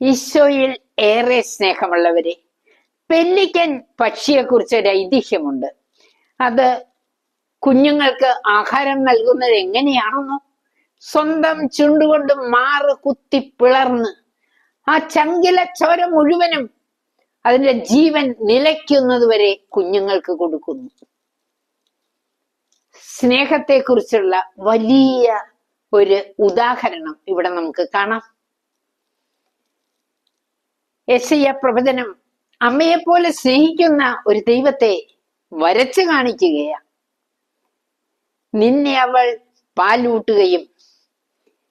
ഈശോയിൽ ഏറെ സ്നേഹമുള്ളവരെ പെല്ലിക്കൻ പക്ഷിയെക്കുറിച്ച് ഒരു ഐതിഹ്യമുണ്ട്. അത് കുഞ്ഞുങ്ങൾക്ക് ആഹാരം നൽകുന്നത് എങ്ങനെയാണെന്നോ സ്വന്തം ചുണ്ടുകൊണ്ട് മാറ് കുത്തി പിളർന്ന് ആ ചങ്കില ചോര മുഴുവനും അതിന്റെ ജീവൻ നിലയ്ക്കുന്നത് വരെ കുഞ്ഞുങ്ങൾക്ക് കൊടുക്കുന്നു. സ്നേഹത്തെക്കുറിച്ചുള്ള വലിയ ഒരു ഉദാഹരണം ഇവിടെ നമുക്ക് കാണാം. യശയ്യ പ്രവചനം അമ്മയെപ്പോലെ സ്നേഹിക്കുന്ന ഒരു ദൈവത്തെ വരച്ചു കാണിക്കുകയാണ് നിന്നെ അവൾ പാലൂട്ടുകയും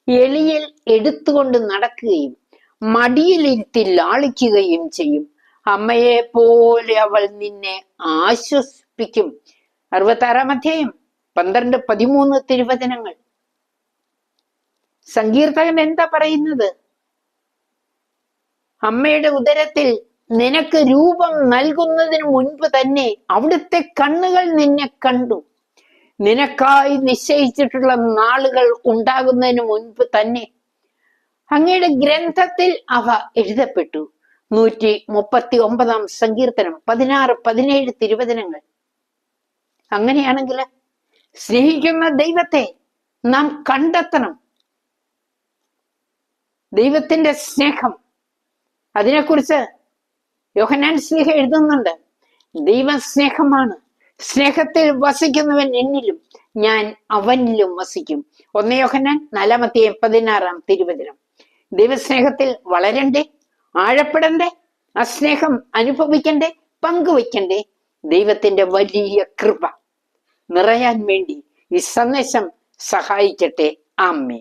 എളിയിൽ എടുത്തുകൊണ്ട് നടക്കുകയും മടിയിലിരുത്തി ലാളിക്കുകയും ചെയ്യും. അമ്മയെ പോലെ അവൾ നിന്നെ ആശ്വസിപ്പിക്കും. അറുപത്താറാം അധ്യായം പന്ത്രണ്ട് പതിമൂന്ന് തിരുവചനങ്ങൾ. സങ്കീർത്തകൻ എന്താ പറയുന്നത്? അമ്മയുടെ ഉദരത്തിൽ നിനക്ക് രൂപം നൽകുന്നതിന് മുൻപ് തന്നെ അവിടുത്തെ കണ്ണുകൾ നിന്നെ കണ്ടു. നിനക്കായി നിശ്ചയിച്ചിട്ടുള്ള നാളുകൾ ഉണ്ടാകുന്നതിന് മുൻപ് തന്നെ അങ്ങയുടെ ഗ്രന്ഥത്തിൽ അവ എഴുതപ്പെട്ടു. നൂറ്റി മുപ്പത്തി ഒമ്പതാം സങ്കീർത്തനം പതിനാറ് പതിനേഴ് തിരുവചനങ്ങൾ. അങ്ങനെയാണെങ്കിൽ സ്നേഹിക്കുന്ന ദൈവത്തെ നാം കണ്ടെത്തണം. ദൈവത്തിന്റെ സ്നേഹം അതിനെക്കുറിച്ച് യോഹനാൻ സ്നേഹം എഴുതുന്നുണ്ട്. ദൈവസ്നേഹമാണ്. സ്നേഹത്തിൽ വസിക്കുന്നവൻ എന്നിലും ഞാൻ അവനിലും വസിക്കും. ഒന്ന് യോഹനാൻ നാലാമത്തെയും പതിനാറാം തിരുവചനം. ദൈവസ്നേഹത്തിൽ വളരണ്ടേ? ആഴപ്പെടണ്ടേ? ആ സ്നേഹം അനുഭവിക്കണ്ടേ? പങ്കുവയ്ക്കണ്ടേ? ദൈവത്തിന്റെ വലിയ കൃപ നിറയാൻ വേണ്ടി ഈ സന്ദേശം സഹായിക്കട്ടെ. ആമേ